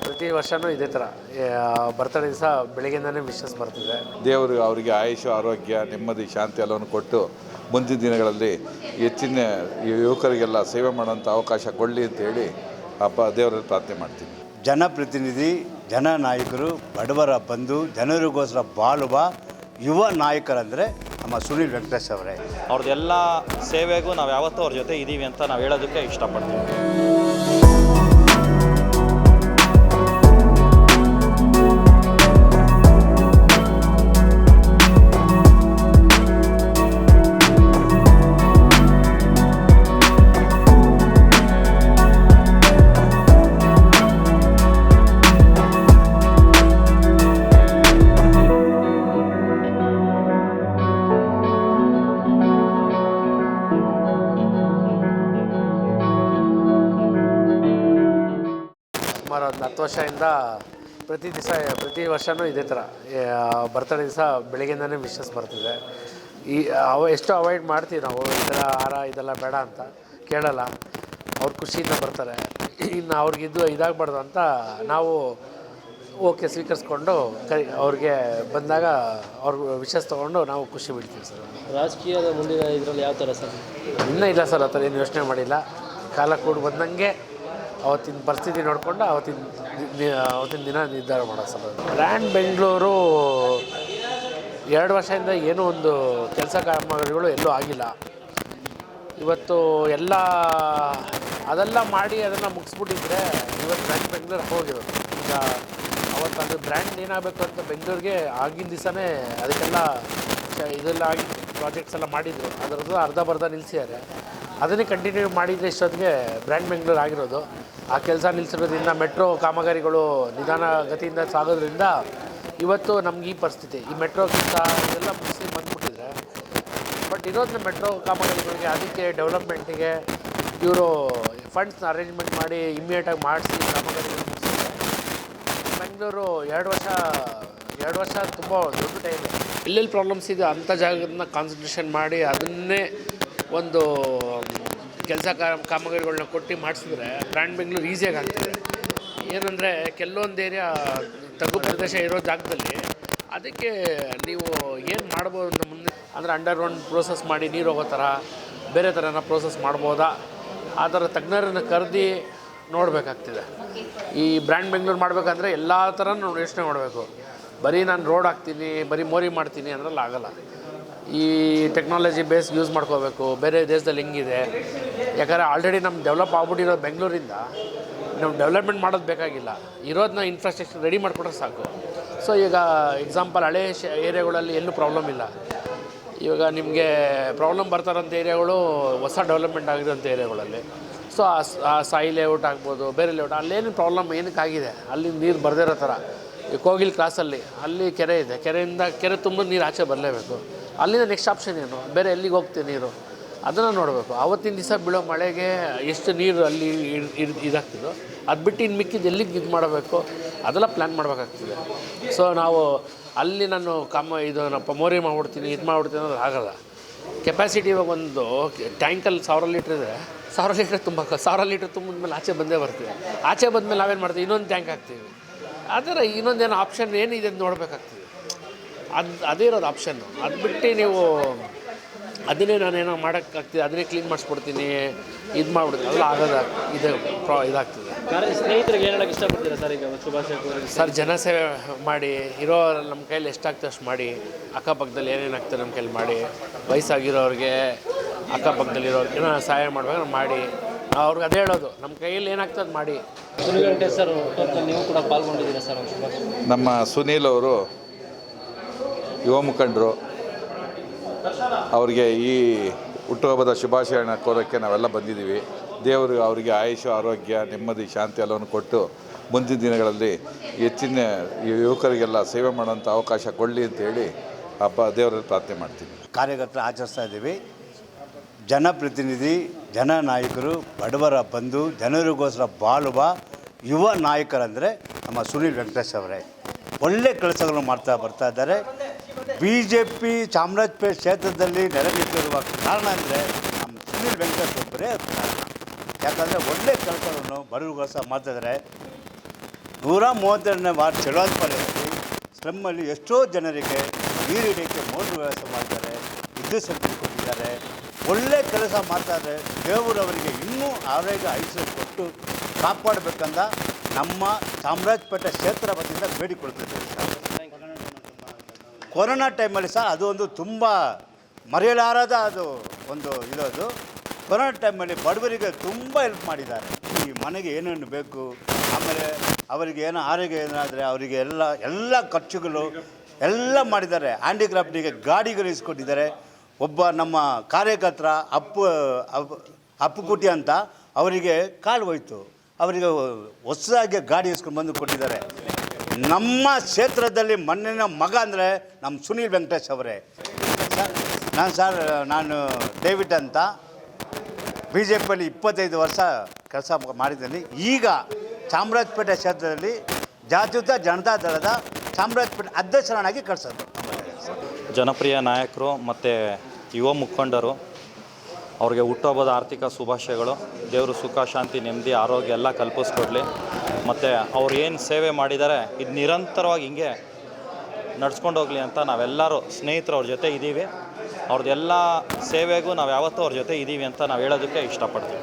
ಪ್ರತಿ ವರ್ಷವೂ ಇದೇ ಥರ ಬರ್ತಡೇ ದಿವಸ ಬೆಳಗ್ಗೆಯಿಂದನೇ ವಿಶಸ್ ಬರ್ತಿದೆ. ದೇವರು ಅವರಿಗೆ ಆಯುಷು ಆರೋಗ್ಯ ನೆಮ್ಮದಿ ಶಾಂತಿ ಎಲ್ಲವನ್ನು ಕೊಟ್ಟು ಮುಂದಿನ ದಿನಗಳಲ್ಲಿ ಹೆಚ್ಚಿನ ಯುವಕರಿಗೆಲ್ಲ ಸೇವೆ ಮಾಡುವಂಥ ಅವಕಾಶ ಕೊಡಲಿ ಅಂತೇಳಿ ಅಪ್ಪ ದೇವರಲ್ಲಿ ಪ್ರಾರ್ಥನೆ ಮಾಡ್ತೀನಿ. ಜನಪ್ರತಿನಿಧಿ ಜನ ನಾಯಕರು ಬಡವರ ಬಂಧು ಜನರಿಗೋಸ್ಕರ ಬಾಳುವ ಯುವ ನಾಯಕರಂದರೆ ನಮ್ಮ ಸುನಿಲ್ ವೆಂಕಟೇಶ್ ಅವರೇ. ಅವ್ರದ್ದೆಲ್ಲ ಸೇವೆಗೂ ನಾವು ಯಾವತ್ತೂ ಅವ್ರ ಜೊತೆ ಇದ್ದೀವಿ ಅಂತ ನಾವು ಹೇಳೋದಕ್ಕೆ ಇಷ್ಟಪಡ್ತೀವಿ. ಹತ್ತು ವರ್ಷದಿಂದ ಪ್ರತಿ ದಿವಸ ಪ್ರತಿ ವರ್ಷವೂ ಇದೇ ಥರ. ಬರ್ತಡೇ ದಿವಸ ಬೆಳಗ್ಗೆಯಿಂದನೇ ವಿಶಸ್ ಬರ್ತಿದೆ. ಈ ಅವ ಎಷ್ಟು ಅವಾಯ್ಡ್ ಮಾಡ್ತೀವಿ ನಾವು ಈ ಥರ ಹಾರ ಇದೆಲ್ಲ ಬೇಡ ಅಂತ ಕೇಳಲ್ಲ. ಅವ್ರು ಖುಷಿಯಿಂದ ಬರ್ತಾರೆ. ಇನ್ನು ಅವ್ರಿಗಿದ್ದು ಇದಾಗಬಾರ್ದು ಅಂತ ನಾವು ಓಕೆ ಸ್ವೀಕರಿಸ್ಕೊಂಡು ಕರಿ ಅವ್ರಿಗೆ ಬಂದಾಗ ಅವ್ರ ವಿಶಸ್ ತೊಗೊಂಡು ನಾವು ಖುಷಿ ಬಿಡ್ತೀವಿ ಸರ್. ರಾಜಕೀಯದ ಮುಂದಿನ ಇದರಲ್ಲಿ ಯಾವ ಥರ ಸರ್? ಇನ್ನೂ ಇಲ್ಲ ಸರ್ ಆ ಥರ ಏನು ಯೋಚನೆ ಮಾಡಿಲ್ಲ. ಕಾಲ ಕೂಡ ಬಂದಂಗೆ ಅವತ್ತಿನ ಪರಿಸ್ಥಿತಿ ನೋಡಿಕೊಂಡು ಅವತ್ತಿನ ಅವತ್ತಿನ ದಿನ ನಿರ್ಧಾರ ಮಾಡೋ ಸರ್ ಬ್ರ್ಯಾಂಡ್ ಬೆಂಗಳೂರು ಎರಡು ವರ್ಷದಿಂದ ಏನೂ ಒಂದು ಕೆಲಸ ಕಾರ್ಯಗಳು ಎಲ್ಲೂ ಆಗಿಲ್ಲ. ಇವತ್ತು ಎಲ್ಲ, ಅದೆಲ್ಲ ಮಾಡಿ ಅದನ್ನು ಮುಗಿಸ್ಬಿಟ್ಟಿದ್ರೆ ಇವತ್ತು ಬ್ರ್ಯಾಂಡ್ ಬೆಂಗಳೂರು ಹೋಗಿರೋದು. ಈಗ ಅವತ್ತು ಅದು ಬ್ರ್ಯಾಂಡ್ ಏನಾಗಬೇಕು ಅಂತ ಬೆಂಗಳೂರಿಗೆ ಆಗಿನ ದಿವಸನೇ ಅದಕ್ಕೆಲ್ಲ ಇದೆಲ್ಲ ಆಗಿ ಪ್ರಾಜೆಕ್ಟ್ಸ್ ಎಲ್ಲ ಮಾಡಿದರು. ಅದರದ್ದು ಅರ್ಧ ಬರ್ಧ ನಿಲ್ಲಿಸಿದ್ದಾರೆ ಅದನ್ನೇ ಕಂಟಿನ್ಯೂ ಮಾಡಿದರೆ ಇಷ್ಟೊತ್ತಿಗೆ ಬ್ರ್ಯಾಂಡ್ ಬೆಂಗಳೂರು ಆಗಿರೋದು. ಆ ಕೆಲಸ ನಿಲ್ಲಿಸಿರೋದ್ರಿಂದ ಮೆಟ್ರೋ ಕಾಮಗಾರಿಗಳು ನಿಧಾನ ಗತಿಯಿಂದ ಸಾಗೋದ್ರಿಂದ ಇವತ್ತು ನಮ್ಗೆ ಈ ಪರಿಸ್ಥಿತಿ. ಈ ಮೆಟ್ರೋ ಕೆಲಸ ಇದೆಲ್ಲ ಮುಗಿಸಿ ಬಂದ್ಬಿಟ್ಟಿದ್ರೆ, ಬಟ್ ಇರೋದನ್ನ ಮೆಟ್ರೋ ಕಾಮಗಾರಿಗಳಿಗೆ ಅದಕ್ಕೆ ಡೆವಲಪ್ಮೆಂಟಿಗೆ ಇವರು ಫಂಡ್ಸ್ನ ಅರೇಂಜ್ಮೆಂಟ್ ಮಾಡಿ ಇಮ್ಮಿಡಿಯೇಟಾಗಿ ಮಾಡಿಸಿ ಕಾಮಗಾರಿಗಳು ಮುಗಿಸಿದ್ರೆ ಬೆಂಗಳೂರು ಎರಡು ವರ್ಷ ಎರಡು ವರ್ಷ ತುಂಬ ದೊಡ್ಡ ಟೈಮ್ ಎಲ್ಲೆಲ್ಲಿ ಪ್ರಾಬ್ಲಮ್ಸ್ ಇದೆ ಅಂಥ ಜಾಗದನ್ನ ಕಾನ್ಸಂಟ್ರೇಷನ್ ಮಾಡಿ ಅದನ್ನೇ ಒಂದು ಕೆಲಸ ಕಾಮಗಾರಿಗಳನ್ನ ಕೊಟ್ಟು ಮಾಡಿಸಿದ್ರೆ ಬ್ರ್ಯಾಂಡ್ ಬೆಂಗಳೂರು ಈಸಿಯಾಗಿ ಆಗ್ತದೆ. ಏನಂದರೆ ಕೆಲವೊಂದು ಏರಿಯಾ ತಗ್ಗು ಪ್ರದೇಶ ಇರೋ ಜಾಗದಲ್ಲಿ ಅದಕ್ಕೆ ನೀವು ಏನು ಮಾಡ್ಬೋದು ಅಂತ ಮುಂದೆ? ಅಂದರೆ ಅಂಡರ್ ಗ್ರೌಂಡ್ ಪ್ರೋಸೆಸ್ ಮಾಡಿ ನೀರು ಹೋಗೋ ಥರ ಬೇರೆ ಥರನ ಪ್ರೋಸೆಸ್ ಮಾಡ್ಬೋದಾ? ಆ ಥರ ತಜ್ಞರನ್ನು ಕರೆದಿ ನೋಡಬೇಕಾಗ್ತಿದೆ. ಈ ಬ್ರ್ಯಾಂಡ್ ಬೆಂಗಳೂರು ಮಾಡಬೇಕಂದ್ರೆ ಎಲ್ಲ ಥರ ಯೋಚನೆ ಮಾಡಬೇಕು. ಬರೀ ನಾನು ರೋಡ್ ಹಾಕ್ತೀನಿ, ಬರೀ ಮೋರಿ ಮಾಡ್ತೀನಿ ಅಂದ್ರಲ್ಲಿ ಆಗಲ್ಲ. ಈ ಟೆಕ್ನಾಲಜಿ ಬೇಸ್ ಯೂಸ್ ಮಾಡ್ಕೋಬೇಕು. ಬೇರೆ ದೇಶದಲ್ಲಿ ಹೆಂಗಿದೆ? ಯಾಕಂದರೆ ಆಲ್ರೆಡಿ ನಮ್ಮ ಡೆವಲಪ್ ಆಗ್ಬಿಟ್ಟಿರೋ ಬೆಂಗಳೂರಿಂದ. ನಾವು ಡೆವಲಪ್ಮೆಂಟ್ ಮಾಡೋದು ಬೇಕಾಗಿಲ್ಲ. ಇರೋದನ್ನ ಇನ್ಫ್ರಾಸ್ಟ್ರಕ್ಚರ್ ರೆಡಿ ಮಾಡಿಕೊಟ್ರೆ ಸಾಕು. ಸೊ ಈಗ ಎಕ್ಸಾಂಪಲ್ ಹಳೆ ಏರಿಯಾಗಳಲ್ಲಿ ಎಲ್ಲೂ ಪ್ರಾಬ್ಲಮ್ ಇಲ್ಲ. ಇವಾಗ ನಿಮಗೆ ಪ್ರಾಬ್ಲಮ್ ಬರ್ತಾರಂಥ ಏರಿಯಾಗಳು ಹೊಸ ಡೆವಲಪ್ಮೆಂಟ್ ಆಗಿರೋಂಥ ಏರಿಯಾಗಳಲ್ಲಿ. ಸೊ ಆ ಸ್- ಆ ಸಾಯಿ ಲೇಔಟ್ ಆಗ್ಬೋದು, ಬೇರೆ ಲೇಔಟ್ ಅಲ್ಲೇನು ಪ್ರಾಬ್ಲಮ್ ಏನಕ್ಕಾಗಿದೆ? ಅಲ್ಲಿ ನೀರು ಬರದೇ ಇರೋ ಥರ ಈ ಕೋಗಿಲ್ ಕ್ಲಾಸಲ್ಲಿ ಅಲ್ಲಿ ಕೆರೆ ಇದೆ. ಕೆರೆಯಿಂದ ಕೆರೆ ತುಂಬ ನೀರು ಆಚೆ ಬರಲೇಬೇಕು. ಅಲ್ಲಿಂದ ನೆಕ್ಸ್ಟ್ ಆಪ್ಷನ್ ಏನು? ಬೇರೆ ಎಲ್ಲಿಗೆ ಹೋಗ್ತೀವಿ ನೀರು? ಅದನ್ನು ನೋಡಬೇಕು. ಆವತ್ತಿನ ದಿವಸ ಬೀಳೋ ಮಳೆಗೆ ಎಷ್ಟು ನೀರು ಅಲ್ಲಿ ಇದಾಗ್ತದೆ, ಅದು ಬಿಟ್ಟು ಇನ್ನು ಮಿಕ್ಕಿದ್ದು ಎಲ್ಲಿಗೆ ಇದು ಮಾಡಬೇಕು? ಅದೆಲ್ಲ ಪ್ಲ್ಯಾನ್ ಮಾಡಬೇಕಾಗ್ತದೆ. ಸೊ ನಾವು ಅಲ್ಲಿ ನಾನು ಕಮ್ಮ ಇದು ನಾನು ಮೋರಿ ಮಾಡ್ಬಿಡ್ತೀನಿ, ಇದು ಮಾಡ್ಬಿಡ್ತೀನಿ ಅನ್ನೋದು ಆಗಲ್ಲ. ಕೆಪಾಸಿಟಿ ಇವಾಗ ಒಂದು ಟ್ಯಾಂಕಲ್ಲಿ ಸಾವಿರ ಲೀಟ್ರ್ ಇದೆ. ಸಾವಿರ ಲೀಟ್ರ್ ತುಂಬ ಸಾವಿರ ಲೀಟ್ರ್ ತುಂಬಿದ್ಮೇಲೆ ಆಚೆ ಬಂದೇ ಬರ್ತೀವಿ ಆಚೆ ಬಂದಮೇಲೆ ನಾವೇನು ಮಾಡ್ತೀವಿ? ಇನ್ನೊಂದು ಟ್ಯಾಂಕ್ ಹಾಕ್ತೀವಿ. ಆದರೆ ಥರ ಇನ್ನೊಂದೇನು ಆಪ್ಷನ್ ಏನಿದೆ ಅಂತ ನೋಡಬೇಕಾಗ್ತದೆ. ಅದು ಅದೇ ಇರೋದು ಆಪ್ಷನ್ನು ಅದು ಬಿಟ್ಟು ನೀವು ಅದನ್ನೇ ನಾನೇನೋ ಮಾಡೋಕ್ಕಾಗ್ತಿದೆ ಅದನ್ನೇ ಕ್ಲೀನ್ ಮಾಡಿಸ್ಕೊಡ್ತೀನಿ ಇದು ಮಾಡ್ಬಿಡ್ತೀನಿ. ಅಲ್ಲ ಆಗೋದ ಇದು ಪ್ರಾ ಇದಾಗ್ತದೆ. ಕಾರ್ಯ ಸ್ನೇಹಿತರಿಗೆ ಹೇಳೋಕ್ಕೆ ಇಷ್ಟಪಡ್ತೀರಾ ಸರ್ ಈಗ ಶುಭಾಶಯ ಸರ್ ಸರ್ ಜನಸೇವೆ ಮಾಡಿ ಇರೋ ನಮ್ಮ ಕೈಯಲ್ಲಿ ಎಷ್ಟಾಗ್ತದೆ ಅಷ್ಟು ಮಾಡಿ ಅಕ್ಕಪಕ್ಕದಲ್ಲಿ ಏನೇನು ಆಗ್ತದೆ ನಮ್ಮ ಕೈಲಿ ಮಾಡಿ ವಯಸ್ಸಾಗಿರೋರಿಗೆ ಅಕ್ಕಪಕ್ಕದಲ್ಲಿರೋರಿಗೆ ಏನೋ ಸಹಾಯ ಮಾಡಬೇಕು ಮಾಡಿ ನಾವು ಅವ್ರಿಗೆ ಅದೇ ಹೇಳೋದು ನಮ್ಮ ಕೈಯಲ್ಲಿ ಏನಾಗ್ತದೆ ಮಾಡಿ. ಸುನಿಲ್ ವೆಂಕಟೇಶ್ ಸರ್ ನೀವು ಕೂಡ ಪಾಲ್ಗೊಂಡಿದ್ದೀರಾ ಸರ್? ನಮ್ಮ ಸುನೀಲ್ ಅವರು ಯುವ ಮುಖಂಡರು, ಅವರಿಗೆ ಈ ಹುಟ್ಟುಹಬ್ಬದ ಶುಭಾಶಯನ ಕೋರೋಕ್ಕೆ ನಾವೆಲ್ಲ ಬಂದಿದ್ದೀವಿ. ದೇವರು ಅವರಿಗೆ ಆಯುಷ, ಆರೋಗ್ಯ, ನೆಮ್ಮದಿ, ಶಾಂತಿ ಎಲ್ಲವನ್ನು ಕೊಟ್ಟು ಮುಂದಿನ ದಿನಗಳಲ್ಲಿ ಹೆಚ್ಚಿನ ಯುವಕರಿಗೆಲ್ಲ ಸೇವೆ ಮಾಡುವಂಥ ಅವಕಾಶ ಕೊಡಲಿ ಅಂತೇಳಿ ಹಬ್ಬ ದೇವರಲ್ಲಿ ಪ್ರಾರ್ಥನೆ ಮಾಡ್ತೀನಿ ಕಾರ್ಯಕರ್ತರು ಆಚರಿಸ್ತಾ ಇದ್ದೀವಿ. ಜನಪ್ರತಿನಿಧಿ, ಜನ ನಾಯಕರು, ಬಡವರ ಬಂಧು, ಜನರಿಗೋಸ್ಕರ ಬಾಳುವ ಯುವ ನಾಯಕರಂದರೆ ನಮ್ಮ ಸುನಿಲ್ ವೆಂಕಟೇಶ್ ಅವರೇ. ಒಳ್ಳೆ ಕೆಲಸಗಳನ್ನು ಮಾಡ್ತಾ ಬರ್ತಾ ಇದ್ದಾರೆ. ಬಿ ಜೆ ಪಿ ಚಾಮರಾಜಪೇಟೆ ಕ್ಷೇತ್ರದಲ್ಲಿ ನೆಲೆನಿಂತಿರುವ ಕಾರಣ ಅಂದರೆ ನಮ್ಮ ಸುನಿಲ್ ವೆಂಕಟೇಶ್ ಒಬ್ಬರೇ ಯಾಕಂದರೆ ಒಳ್ಳೆ ಕೆಲಸವನ್ನು ಬಡವರಿಗೋಸ್ಕರ ಮಾಡ್ತಾಯಿದ್ದಾರೆ ನೂರ ಮೂವತ್ತೆರಡನೇ ವಾರ್ಡ್ ಚಲೋತ್ಪಾಲೆಯಲ್ಲಿ ಸ್ಲಮ್ಮಲ್ಲಿ ಎಷ್ಟೋ ಜನರಿಗೆ ನೀರಿಡಕ್ಕೆ ಮೋಟ್ರ್ ವ್ಯವಸ್ಥೆ ಮಾಡಿದ್ದಾರೆ ವಿದ್ಯುತ್ ಶಕ್ತಿ ಕೊಟ್ಟಿದ್ದಾರೆ. ಒಳ್ಳೆ ಕೆಲಸ ಮಾಡ್ತಾರೆ ದೇವರವರಿಗೆ ಇನ್ನೂ ಆರೋಗ್ಯ ಆಯುಷ್ಯ ಕೊಟ್ಟು ಕಾಪಾಡಬೇಕಂತ ನಮ್ಮ ಚಾಮರಾಜಪೇಟೆ ಕ್ಷೇತ್ರ ವತಿಯಿಂದ ಬೇಡಿಕೊಳ್ತಿದ್ದೇವೆ ಕೊರೋನಾ ಟೈಮಲ್ಲಿ ಸಹ ಅದು ಒಂದು ತುಂಬ ಮರೆಯಲಾರದ ಅದು ಒಂದು ಇರೋದು. ಕೊರೋನಾ ಟೈಮಲ್ಲಿ ಬಡವರಿಗೆ ತುಂಬ ಹೆಲ್ಪ್ ಮಾಡಿದ್ದಾರೆ. ಈ ಮನೆಗೆ ಏನೇನು ಬೇಕು, ಆಮೇಲೆ ಅವರಿಗೆ ಏನೋ ಆರೋಗ್ಯ ಏನಾದರೆ ಅವರಿಗೆ ಎಲ್ಲ ಎಲ್ಲ ಖರ್ಚುಗಳು ಎಲ್ಲ ಮಾಡಿದ್ದಾರೆ. ಹ್ಯಾಂಡಿಕ್ರಾಫ್ಟಿಗೆ ಗಾಡಿಗಳು ಇಸ್ಕೊಟ್ಟಿದ್ದಾರೆ ಒಬ್ಬ ನಮ್ಮ ಕಾರ್ಯಕರ್ತರ ಅಪ್ಪು, ಅಪ್- ಅಪ್ಪುಕುಟಿ ಅಂತ ಅವರಿಗೆ ಕಾಲು ಹೋಯ್ತು. ಅವರಿಗೆ ಹೊಸದಾಗಿ ಗಾಡಿ ಇಸ್ಕೊಂಡು ಬಂದು ಕೊಟ್ಟಿದ್ದಾರೆ. ನಮ್ಮ ಕ್ಷೇತ್ರದಲ್ಲಿ ಮಣ್ಣಿನ ಮಗ ಅಂದರೆ ನಮ್ಮ ಸುನೀಲ್ ವೆಂಕಟೇಶ್ ಅವರೇ. ಸರ್ ನಾನು ಸರ್, ನಾನು ಡೇವಿಡ್ ಅಂತ ಬಿ ಜೆ ಪಿಯಲ್ಲಿ ಇಪ್ಪತ್ತೈದು ವರ್ಷ ಕೆಲಸ ಮಾಡಿದ್ದೀನಿ. ಈಗ ಚಾಮರಾಜಪೇಟೆ ಕ್ಷೇತ್ರದಲ್ಲಿ ಜಾತ್ಯುತ ಜನತಾ ದಳದ ಚಾಮರಾಜಪೇಟೆ ಅಧ್ಯಕ್ಷರನ್ನಾಗಿ ಕಳಿಸೋದು. ಜನಪ್ರಿಯ ನಾಯಕರು ಮತ್ತು ಯುವ ಮುಖಂಡರು, ಅವ್ರಿಗೆ ಹುಟ್ಟುಹಬ್ಬದ ಆರ್ಥಿಕ ಶುಭಾಶಯಗಳು, ದೇವರು ಸುಖ, ಶಾಂತಿ, ನೆಮ್ಮದಿ, ಆರೋಗ್ಯ ಎಲ್ಲ ಕಲ್ಪಿಸ್ಕೊಡ್ಲಿ. ಮತ್ತು ಅವ್ರು ಏನು ಸೇವೆ ಮಾಡಿದ್ದಾರೆ ಇದು ನಿರಂತರವಾಗಿ ಹಿಂಗೆ ನಡ್ಸ್ಕೊಂಡು ಹೋಗಲಿ ಅಂತ ನಾವೆಲ್ಲರೂ ಸ್ನೇಹಿತರು ಅವ್ರ ಜೊತೆ ಇದ್ದೀವಿ ಅವ್ರದ್ದೆಲ್ಲ ಸೇವೆಗೂ ನಾವು ಯಾವತ್ತೂ ಅವ್ರ ಜೊತೆ ಇದ್ದೀವಿ ಅಂತ ನಾವು ಹೇಳೋದಕ್ಕೆ ಇಷ್ಟಪಡ್ತೀವಿ.